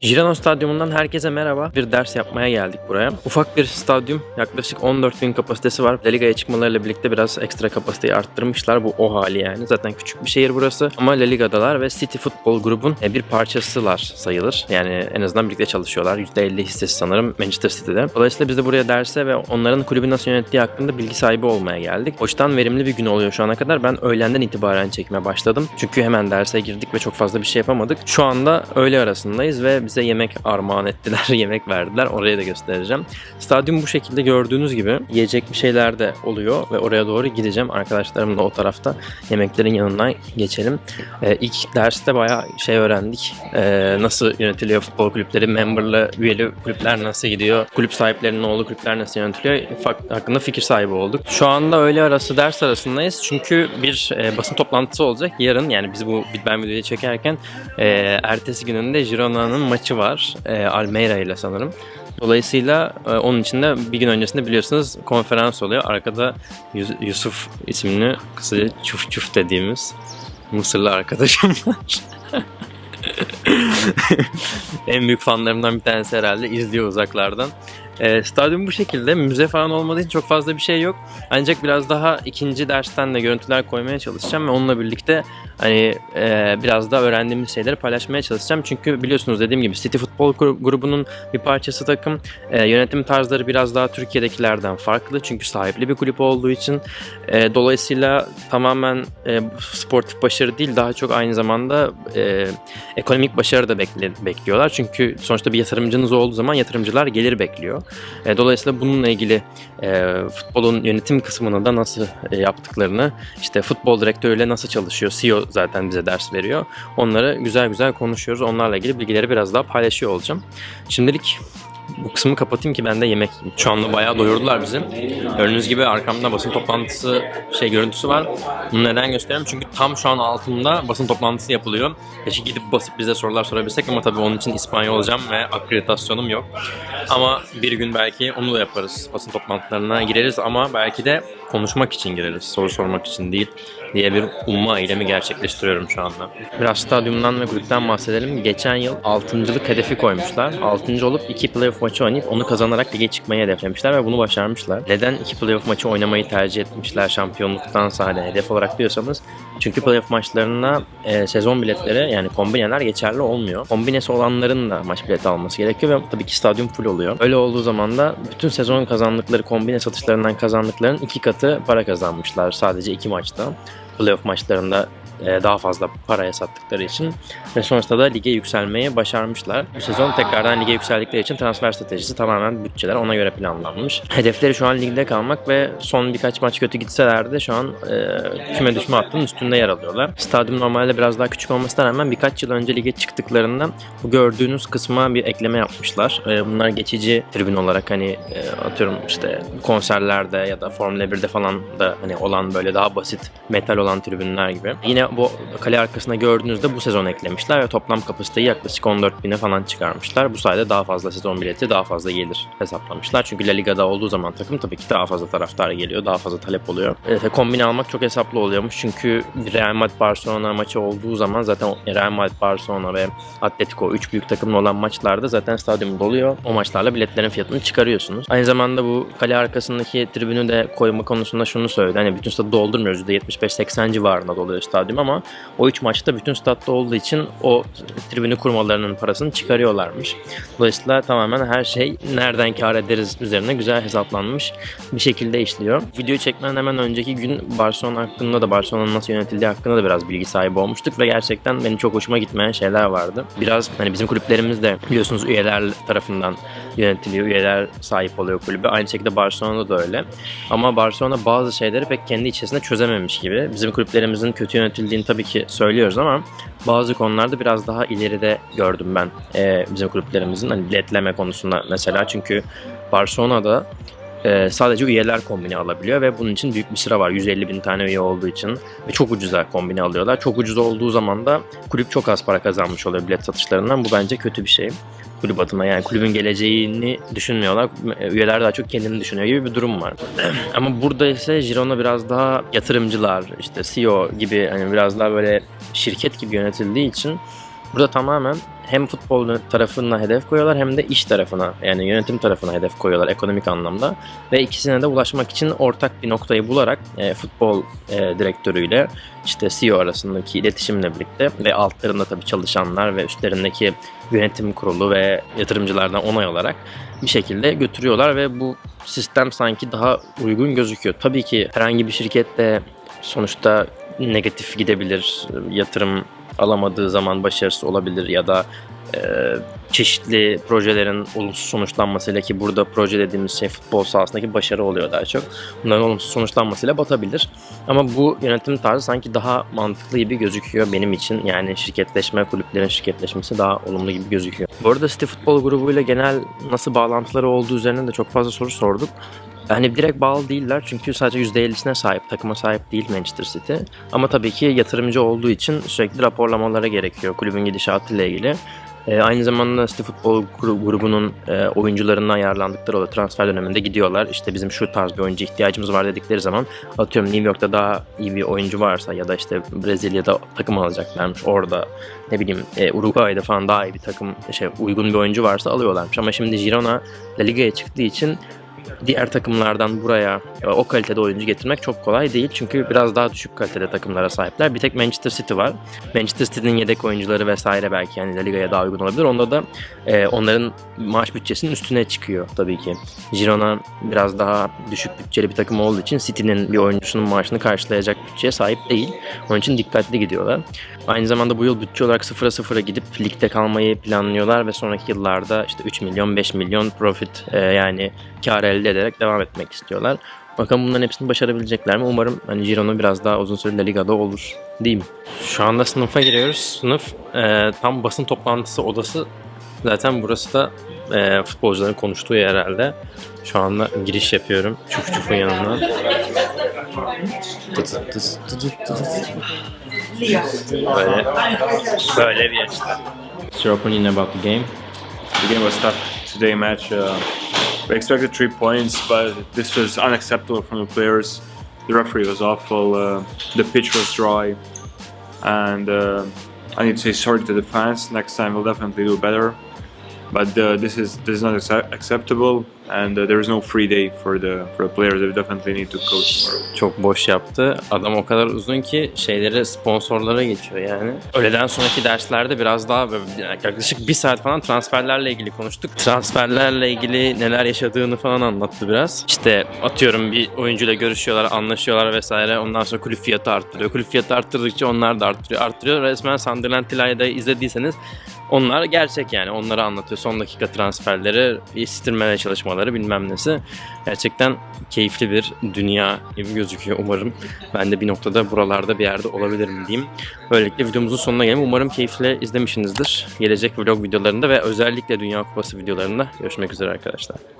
Girona Stadyumundan herkese merhaba. Bir ders yapmaya geldik buraya. Ufak bir stadyum. Yaklaşık 14 bin kapasitesi var. La Liga'ya çıkmalarıyla birlikte biraz ekstra kapasiteyi arttırmışlar. Bu o hali yani. Zaten küçük bir şehir burası. Ama La Liga'dalar ve City Futbol grubun e, bir parçasılar sayılır. Yani en azından birlikte çalışıyorlar. %50 hissesi sanırım Manchester City'de. Dolayısıyla biz de buraya derse ve onların kulübü nasıl yönettiği hakkında bilgi sahibi olmaya geldik. Hoştan verimli bir gün oluyor şu ana kadar. Ben öğlenden itibaren çekmeye başladım. Çünkü hemen derse girdik ve çok fazla bir şey yapamadık. Şu anda öğle arasındayız ve bize yemek armağan ettiler, yemek verdiler. Oraya da göstereceğim. Stadyum bu şekilde gördüğünüz gibi yiyecek bir şeyler de oluyor ve oraya doğru gideceğim. Arkadaşlarımla o tarafta yemeklerin yanından geçelim. Ee, ilk derste bayağı şey öğrendik. Ee, nasıl yönetiliyor futbol kulüpleri, memberlı, üyeli kulüpler nasıl gidiyor, kulüp sahiplerinin olduğu kulüpler nasıl yönetiliyor hakkında fikir sahibi olduk. Şu anda öğle arası ders arasındayız çünkü bir e, basın toplantısı olacak. Yarın yani biz bu ben videoyu çekerken e, ertesi gününde Girona'nın maçı var. E, Almeida ile sanırım. Dolayısıyla e, onun için de bir gün öncesinde biliyorsunuz konferans oluyor. Arkada Yus- Yusuf isimli kısaca çuf çuf dediğimiz Mısırlı arkadaşım var. en büyük fanlarımdan bir tanesi herhalde izliyor uzaklardan. E, stadyum bu şekilde. Müze falan olmadığı için çok fazla bir şey yok. Ancak biraz daha ikinci dersten de görüntüler koymaya çalışacağım ve onunla birlikte hani e, biraz daha öğrendiğimiz şeyleri paylaşmaya çalışacağım. Çünkü biliyorsunuz dediğim gibi City Futbol Gru- grubunun bir parçası takım. E, yönetim tarzları biraz daha Türkiye'dekilerden farklı. Çünkü sahipli bir kulüp olduğu için. E, dolayısıyla tamamen e, sportif başarı değil daha çok aynı zamanda e, ekonomik başarı da bekle- bekliyorlar. Çünkü sonuçta bir yatırımcınız olduğu zaman yatırımcılar gelir bekliyor. E, dolayısıyla bununla ilgili e, futbolun yönetim kısmını da nasıl e, yaptıklarını, işte futbol direktörüyle nasıl çalışıyor, CEO zaten bize ders veriyor. Onları güzel güzel konuşuyoruz. Onlarla ilgili bilgileri biraz daha paylaşıyor olacağım. Şimdilik bu kısmı kapatayım ki ben de yemek yiyeyim. Şu anda bayağı doyurdular bizi. Gördüğünüz gibi arkamda basın toplantısı şey görüntüsü var. Bunu neden gösteriyorum? Çünkü tam şu an altında basın toplantısı yapılıyor. Keşke gidip basıp bize sorular sorabilsek ama tabii onun için İspanyolcam ve akreditasyonum yok. Ama bir gün belki onu da yaparız. Basın toplantılarına gireriz ama belki de konuşmak için gireriz. Soru sormak için değil diye bir umma eylemi gerçekleştiriyorum şu anda. Biraz stadyumdan ve kulüpten bahsedelim. Geçen yıl 6.lık hedefi koymuşlar. 6. olup 2 playoff maçı oynayıp onu kazanarak lige çıkmayı hedeflemişler ve bunu başarmışlar. Neden 2 playoff maçı oynamayı tercih etmişler şampiyonluktansa hani hedef olarak diyorsanız? Çünkü playoff maçlarına e, sezon biletleri yani kombineler geçerli olmuyor. Kombinesi olanların da maç bileti alması gerekiyor ve tabii ki stadyum full oluyor. Öyle olduğu zaman da bütün sezon kazandıkları kombine satışlarından kazandıkların iki katı para kazanmışlar sadece iki maçta. Playoff maçlarında daha fazla paraya sattıkları için ve sonrasında da lige yükselmeyi başarmışlar. Bu sezon tekrardan lige yükseldikleri için transfer stratejisi tamamen bütçeler ona göre planlanmış. Hedefleri şu an ligde kalmak ve son birkaç maç kötü gitseler de şu an e, küme düşme hattının üstünde yer alıyorlar. Stadyum normalde biraz daha küçük olmasına rağmen birkaç yıl önce lige çıktıklarında bu gördüğünüz kısma bir ekleme yapmışlar. E, bunlar geçici tribün olarak hani e, atıyorum işte konserlerde ya da Formula 1'de falan da hani olan böyle daha basit metal olan tribünler gibi. Yine bu kale arkasında gördüğünüzde bu sezon eklemişler ve toplam kapasiteyi yaklaşık 14 bine falan çıkarmışlar. Bu sayede daha fazla sezon bileti, daha fazla gelir hesaplamışlar. Çünkü La Liga'da olduğu zaman takım tabii ki daha fazla taraftar geliyor, daha fazla talep oluyor. E, kombine almak çok hesaplı oluyormuş çünkü Real Madrid Barcelona maçı olduğu zaman zaten Real Madrid Barcelona ve Atletico 3 büyük takımlı olan maçlarda zaten stadyum doluyor. O maçlarla biletlerin fiyatını çıkarıyorsunuz. Aynı zamanda bu kale arkasındaki tribünü de koyma konusunda şunu söyledi. Hani bütün stadı doldurmuyoruz. %75-80 civarında doluyor stadyum ama o 3 maçta bütün statta olduğu için o tribünü kurmalarının parasını çıkarıyorlarmış. Dolayısıyla tamamen her şey nereden kar ederiz üzerine güzel hesaplanmış bir şekilde işliyor. Videoyu çekmeden hemen önceki gün Barcelona hakkında da Barcelona'nın nasıl yönetildiği hakkında da biraz bilgi sahibi olmuştuk ve gerçekten benim çok hoşuma gitmeyen şeyler vardı. Biraz hani bizim kulüplerimiz de biliyorsunuz üyeler tarafından yönetiliyor. Üyeler sahip oluyor kulübe. Aynı şekilde Barcelona'da da öyle. Ama Barcelona bazı şeyleri pek kendi içerisinde çözememiş gibi. Bizim kulüplerimizin kötü yönetildiğini tabii ki söylüyoruz ama bazı konularda biraz daha ileride gördüm ben e, bizim kulüplerimizin. Hani biletleme konusunda mesela çünkü Barcelona'da e, sadece üyeler kombine alabiliyor ve bunun için büyük bir sıra var. 150 bin tane üye olduğu için ve çok ucuza kombine alıyorlar. Çok ucuz olduğu zaman da kulüp çok az para kazanmış oluyor bilet satışlarından. Bu bence kötü bir şey kulüp adına yani kulübün geleceğini düşünmüyorlar. Üyeler daha çok kendini düşünüyor gibi bir durum var. Ama burada ise Girona biraz daha yatırımcılar, işte CEO gibi hani biraz daha böyle şirket gibi yönetildiği için burada tamamen hem futbol tarafına hedef koyuyorlar hem de iş tarafına yani yönetim tarafına hedef koyuyorlar ekonomik anlamda. Ve ikisine de ulaşmak için ortak bir noktayı bularak e, futbol e, direktörüyle işte CEO arasındaki iletişimle birlikte ve altlarında tabii çalışanlar ve üstlerindeki yönetim kurulu ve yatırımcılardan onay alarak bir şekilde götürüyorlar ve bu sistem sanki daha uygun gözüküyor. Tabii ki herhangi bir şirket de sonuçta negatif gidebilir, yatırım alamadığı zaman başarısı olabilir ya da e, çeşitli projelerin olumsuz sonuçlanmasıyla ki burada proje dediğimiz şey futbol sahasındaki başarı oluyor daha çok. Bunların olumsuz sonuçlanmasıyla batabilir. Ama bu yönetim tarzı sanki daha mantıklı gibi gözüküyor benim için. Yani şirketleşme, kulüplerin şirketleşmesi daha olumlu gibi gözüküyor. Bu arada City Futbol Grubu ile genel nasıl bağlantıları olduğu üzerine de çok fazla soru sorduk. Hani direkt bağlı değiller çünkü sadece %50'sine sahip, takıma sahip değil Manchester City. Ama tabii ki yatırımcı olduğu için sürekli raporlamaları gerekiyor kulübün gidişatıyla ilgili. Ee, aynı zamanda City Futbol Gru- grubunun e, oyuncularından yararlandıkları o transfer döneminde gidiyorlar. İşte bizim şu tarz bir oyuncu ihtiyacımız var dedikleri zaman atıyorum New York'ta daha iyi bir oyuncu varsa ya da işte Brezilya'da takım alacaklarmış orada ne bileyim e, Uruguay'da falan daha iyi bir takım şey uygun bir oyuncu varsa alıyorlarmış. Ama şimdi Girona La Liga'ya çıktığı için diğer takımlardan buraya e, o kalitede oyuncu getirmek çok kolay değil. Çünkü biraz daha düşük kalitede takımlara sahipler. Bir tek Manchester City var. Manchester City'nin yedek oyuncuları vesaire belki yani La Liga'ya daha uygun olabilir. Onda da e, onların maaş bütçesinin üstüne çıkıyor tabii ki. Girona biraz daha düşük bütçeli bir takım olduğu için City'nin bir oyuncusunun maaşını karşılayacak bütçeye sahip değil. Onun için dikkatli gidiyorlar. Aynı zamanda bu yıl bütçe olarak sıfıra sıfıra gidip ligde kalmayı planlıyorlar ve sonraki yıllarda işte 3 milyon 5 milyon profit e, yani kar elde ederek devam etmek istiyorlar. Bakalım bunların hepsini başarabilecekler mi? Umarım hani Girona biraz daha uzun süre La Liga'da olur diyeyim. Şu anda sınıfa giriyoruz. Sınıf e, tam basın toplantısı odası. Zaten burası da e, futbolcuların konuştuğu yer herhalde. Şu anda giriş yapıyorum. Çuf çufun yanından. Böyle, böyle bir yer işte. What's your opinion about the game? The game was tough today match. Uh, we expected three points, but this was unacceptable from the players. The referee was awful. Uh, the pitch was dry, and uh, I need to say sorry to the fans. Next time we'll definitely do better. But uh, this is this is not accept- acceptable, and uh, there is no free day for the for the players. They definitely need to coach tomorrow. Çok boş yaptı. Adam o kadar uzun ki şeyleri sponsorlara geçiyor yani. Öğleden sonraki derslerde biraz daha yaklaşık bir saat falan transferlerle ilgili konuştuk. Transferlerle ilgili neler yaşadığını falan anlattı biraz. İşte atıyorum bir oyuncuyla görüşüyorlar, anlaşıyorlar vesaire. Ondan sonra kulüp fiyatı arttırıyor. Kulüp fiyatı arttırdıkça onlar da arttırıyor. Arttırıyor. Resmen Sunderland Tilay'da izlediyseniz onlar gerçek yani. Onları anlatıyor. Son dakika transferleri, istirmele çalışmaları bilmem nesi. Gerçekten keyifli bir dünya gibi gözüküyor umarım. Ben de bir noktada buralarda bir yerde olabilirim diyeyim. Böylelikle videomuzun sonuna gelelim. Umarım keyifle izlemişsinizdir. Gelecek vlog videolarında ve özellikle Dünya Kupası videolarında görüşmek üzere arkadaşlar.